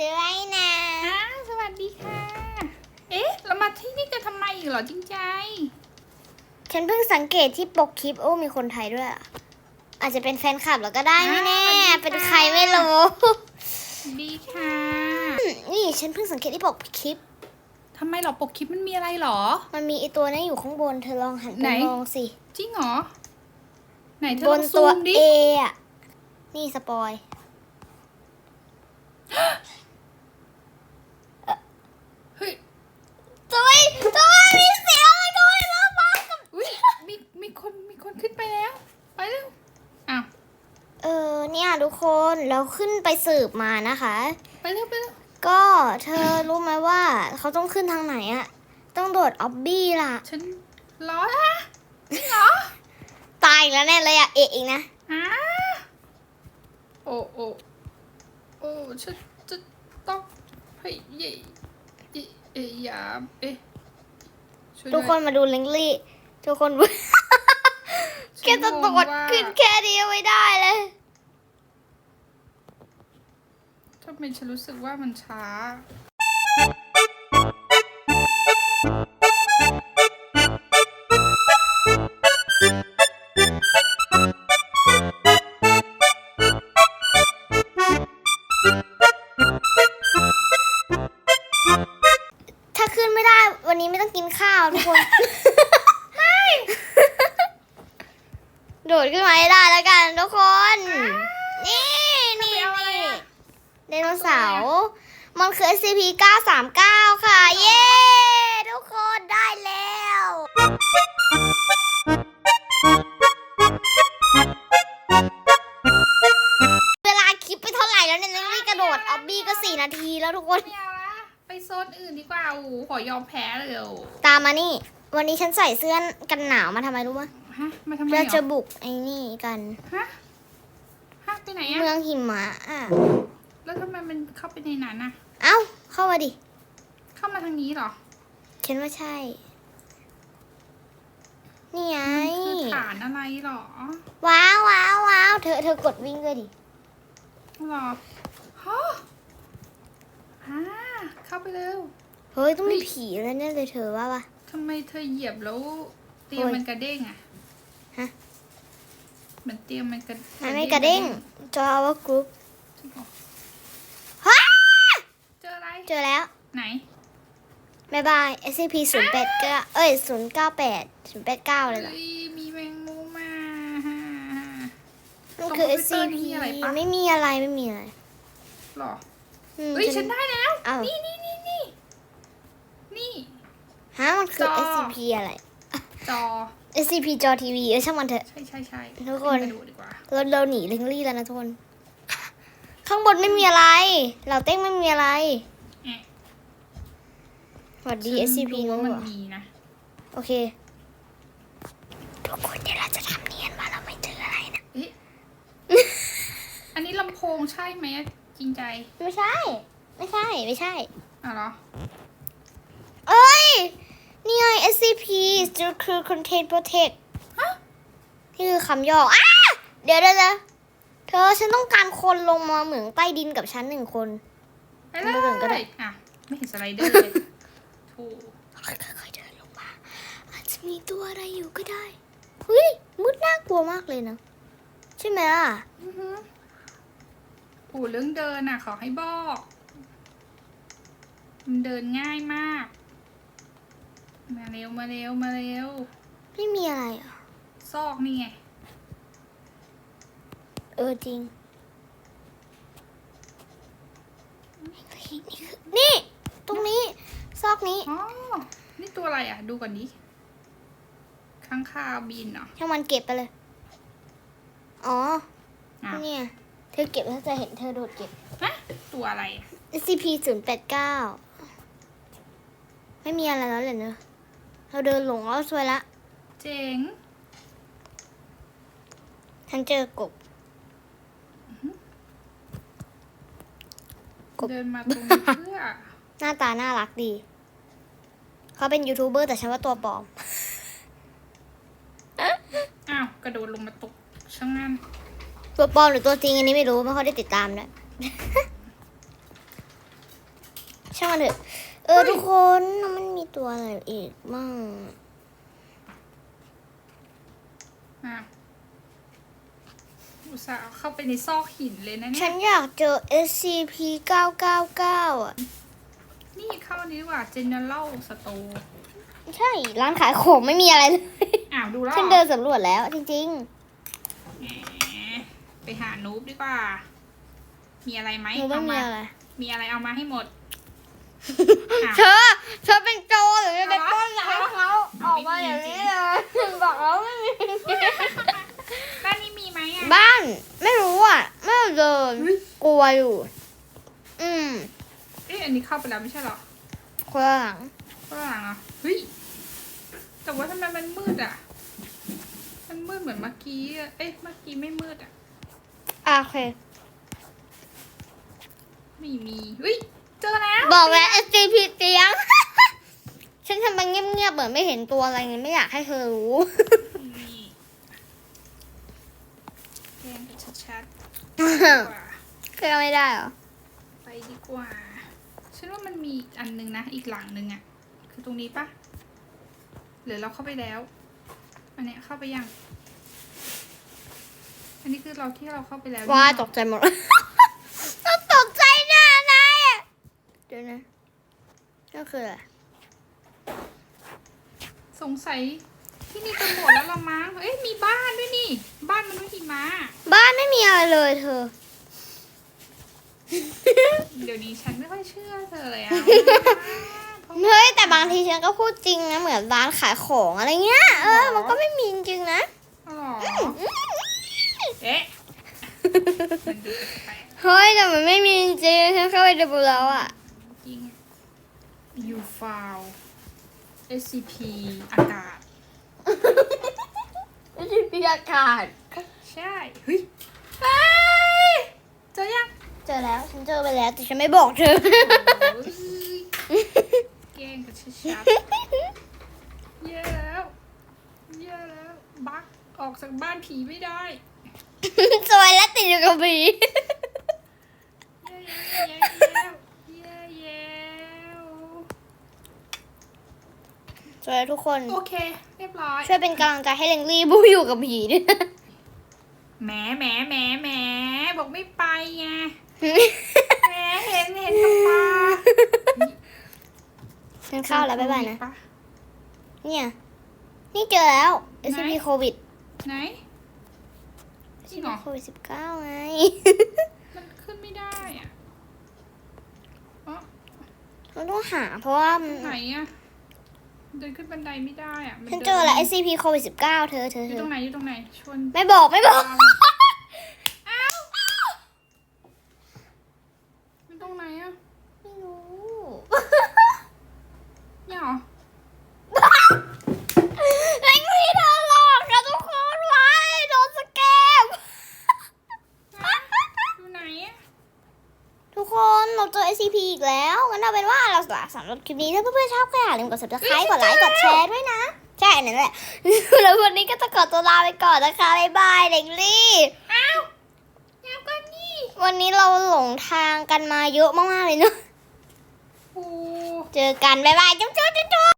ด้วยนะอ้าสวัสดีค่ะ เอ๊ะ เรามาที่นี่กันทำไมอีกเหรอจริงใจ ฉันเพิ่งสังเกตที่ปกคลิปโอ้มีคนไทยด้วยอาจจะเป็นแฟนคลับเราก็ได้ไม่แน่ อ่เป็นใครไม่รู้บีค่ะนี่ฉันเพิ่งสังเกตที่ปกคลิป ทำไมหรอปกคลิปมันมีอะไรหรอ มันมีไอตัวนั้นอยู่ข้างบนเธอลองหันไปมองสิ จริงเหรอ ไหนเธอบนตัซูวมดิ เออะนี่สปอย เราขึ้นไปสืบมานะคะ ไปเร็วไปเร็วก็เธอรู้ไหมว่าเขาต้องขึ้นทางไหนอะต้องโดดออบบี้ล่ะ ฉันรอนะจริงเหรอตายอีกแล้วแน่เลยอะเอะอีกนะ อ้าโอ้โอ้โอ้ฉันจะต้องพยายามเอ๊ะช่วยทุกคนด้วยมาดูลิงลี่ ทุกคนแกฉันจะงโดงดว่าขึ้นแค่นี้ไม่ได้เลย ทำไมฉันรู้สึกว่ามันช้า ถ้าขึ้นไม่ได้วันนี้ไม่ต้องกินข้าวทุกคน ไม่ โดดขึ้นมาให้ได้แล้วกันทุกคน นี่นี่ เอาอะไร นี่ อะ ไดโนเสาร์มันคือ SCP 939 ค่ะ เย้ ทุกคนได้แล้ว เวลาคลิปไปเท่าไหร่แล้วเนี่ยลิงลี่กระโดดออบบี้ก็ 4 นาทีแล้วทุกคน ไม่เอาละไปโซนอื่นดีกว่าโอ้โหขอยอมแพ้เลยโอ้ตามมานี่ วันนี้ฉันใส่เสื้อกันหนาวมาทำไมรู้ไหมฮะมาทำไมเราเหรจะอบุกไอ้นี่กัน ฮะฮะไปไหนอะ เมืองหิมะอะ แล้วทำไมมันเข้าไปในนั้นอะเอ้า เข้ามาดิ เข้ามาทางนี้เหรอฉันว่าใช่ นี่ไงมันคือฐานอะไรเหรอว้าวว้าวว้าวเธอเธอกดวิ่งด้วยดิเหรอฮะอ่าเข้าไปเร็ว เฮ้ย ต้องมีเฮ้ยผีแล้วเนี่ยเลยเธอว่าปะทำไมเธอเหยียบแล้วเตียงโอ้ยมันกระเด้งอะฮะเหมันเตียงมันกระมันไม่กระเด้ง จอว่ากรุ๊ป จริงเหรอ ฮ่า เจออะไรเจอแล้ว ไหนบ๊ายบาย SCP 0 8 9เอ้ย0 9 8 0 8 9เลยเหรอเฮ้ยมีแมงมุมมามันคือคอมพิวเตอร์ SCP นี่มีอะไรปะไม่มีอะไรไม่มีอะไรหรออืมเฮ้ยฉันได้แล้วอ้าวนี่นี่นี่นี่นี่ ฮะมันคือ จอ SCP อะไร จอ SCP จอทีวีเออช่างมันเถอะ ใช่ใช่ใช่ทุกคนขึ้ไปดูดีกว่า เราเราหนีลิงลี่แล้วนะทุกคน ข้างบนไม่มีอะไร เราเต้งไม่มีอะไร แอะสวัสดีฉัน SCP รู้นู้ว่านมันเหรอมีนะ โอเค ทุกคนเดี๋ยวเราจะทำเนียนว่าเราไม่เจออะไรนะเอ๊ะอันนี้ลำโพงใช่ไหมอะจริงใจไม่ใช่ ไม่ใช่ ไม่ใช่ อะเหรอ เอ้ย นี่ไง SCP Secure Contain Protect ฮะ นี่คือคำย่ออ้าเดี๋ยวเดี๋ยวเดี๋ยวเธอฉันต้องการคนลงมาเหมืองใต้ดินกับฉันหนึ่งคน ไปเลเอามาก่อนก็ได้ยอะ ไม่เห็นสไลเดอร์เลย โถูค่อยๆเดินลงมา อาจจะมีตัวอะไรอยู่ก็ได้เฮ้ยมืดน่ากลัวมากเลยนะใช่ไหมล่ะอือฮึปู่เรื่องเดินอะ ขอให้บอก มันเดินง่ายมาก มาเร็วมาเร็วมาเร็ว ไม่มีอะไรอะ ซอกนี่ไง เออจริง นี่คือนี่ ตรงนี้ ซอก นี้อ๋อ นี่ตัวอะไรอะ ดูก่อนดิข้างคาวบินเหรอช่างมันเก็บไปเลย อ๋ออะเนี่ยเธอเก็บแล้วจะเห็นเธอโดดเก็บ ฮะตัวอะไรอะ SCP 0 8 9ไม่มีอะไรแล้วเลยเนอะเราเดินหลงแล้วสวยละ เจ๋งฉันเจอกบ กบ เดินมาตรงนี้เพื่อ หน้าตาน่ารักดี เขาเป็นยูทูบเบอร์แต่ฉันว่าตัวปลอม อ้าวกระโดดลงมาตกช่างงั้นตัวปลอมหรือตัวจริงอันนี้ไม่รู้ไม่ค่อยได้ติดตามด้วยช่างมันเถอะ เออทุกคนมันมีตัวอะไรอีกบ้างอะอุตส่าห์เอาเข้าไปในซอกหินเลยนะเนี่ฉัยนอยากเจอ SCP 999อะ นี่เข้านี้ดีกว่า General Store ใช่ ร้านขายของไม่มีอะไรเลย อ้าวดูแล้วฉันเดินสำรวจแล้วจริงแหมไปหานูบดีกว่า มีอะไรไหมๆหนูไม่เอามีมา อะไร มีอะไรเอามาให้หมด อะ เธอ เธอเป็นโจรหรือจะเป็นอะไรวะต้นร้ายเขาออกมาอย่างนี้เลย บอกแล้วไม่มี บ้านนี้มีไหมอะ บ้าน ไม่รู้อะ ไม่เดินเฮ้ยกลัวอยู่ อืมเอ๊ะอันนี้เข้าไปแล้วไม่ใช่เหรอคนละหลังข้างหลังเหรอะเฮ้ยแต่ว่าทำไมมันมืดอะ มันมืดเหมือนเมื่อกี้อะเอ๊ะเมื่อกี้ไม่มืดอะ อะโอเค ไม่มีเฮ้ยเจอแล้วบอกแล้ว SCP เตียง ฉันทำมันเงียบๆเหมือนไม่เห็นตัวอะไรเงี้ยไม่อยากให้เธอรู้ นี่แกล้งกันชัดๆดีกว่าเคยไม่ได้เหรอ ไปดีกว่าฉันว่ามันมี อีกอันนึงนะ อีกหลังนึงอะ คือตรงนี้ปะหรือเราเข้าไปแล้ว อันเนี้ยเข้าไปยัง อันนี้คือเราที่เราเข้าไปแล้วว้านี่ตกใจหมดต้องตกใจหน้านายอะเดี๋ยวนะนั่นคืออะไรสงสัยที่นี่จะหมดแล้วละมั้งเอ้ยมีบ้านด้วยนี่ บ้านมนุษย์หิมะบ้านไม่มีอะไรเลยเธอ เดี๋ยวนี้ฉันไม่ค่อยเชื่อเธอเลยอะเพราะว่าเฮ้ยแต่บางทีฉันก็พูดจริงนะเหมือนร้านขายของอะไรเงี้ยเออมันก็ไม่มีจริงๆนะอ๋อเหรอเอ๊ะมันดูแปลกเฮ้ยแต่มันไม่มีจริงๆฉันเข้าไปดูแล้วอะๆจริง you found SCP อากาศไม่ใช่พิอากาศ ใช่ เฮ้ยเฮ้ยเจอยัง เจอแล้ว ฉันเจอไปแล้ว แต่ฉันไม่บอกเธอโอ้ยแกล้งกันชัดๆแย่แล้วแย่แล้ว บักออกจากบ้านผีไม่ได้สวยและติดอยู่กับผีแย่แย่แล้วแย่แย่สวยทุกคน โอเค เรียบร้อย ช่วยเป็นกำลังใจให้เลงลี่บูอยู่กับผีด้วยนะแหมแหมแหมแหม บอกไม่ไปไงแหมเห็นเห็นกับตาฉันเข้าแล้วบ๊ายบายนะปเนี่ย นี่เจอแล้ว SCP โควิด ไหน จริงเหรอ โควิดสิบเก้าไง มันขึ้นไม่ได้อะอ๋อเราต้องหาเพราะว่ามันไหนอะเดินขึ้นบันไดไม่ได้อะมัฉันเจอแล้ว SCP โควิดสิบเก้าเธอเธออเธยู่ตรองไหนอยู่ตรงไหนชวนไม่บอกไม่บอก อ้าวอยู่ตรงไหนอะ ไม่รู้ เนี่ยเหรอ เลงลี่เธอหลอกนะทุกคนไว้โดนสแกม อยู่ไหนอะ ทุกคนเราเจอ SCP อีกแล้วงั้นเอาเป็นว่าเรา สำหรับคลิปนี้ถ้าเพื่อนๆชอบก็อย่าลืมกด subscribe กดไลค์กดแชร์ด้วยนะ ใช่อันนั่นแหละ แล้ววันนี้ก็จะขอตัวลาไปก่อนนะคะบ๊ายบายเลงลี่ อ้าวเดี๋ยวก่อนนี่วันนี้เราหลงทางกันมาเยอะมากๆเลยเนอะโอ้ เจอกันบ๊ายบายจุ๊บๆ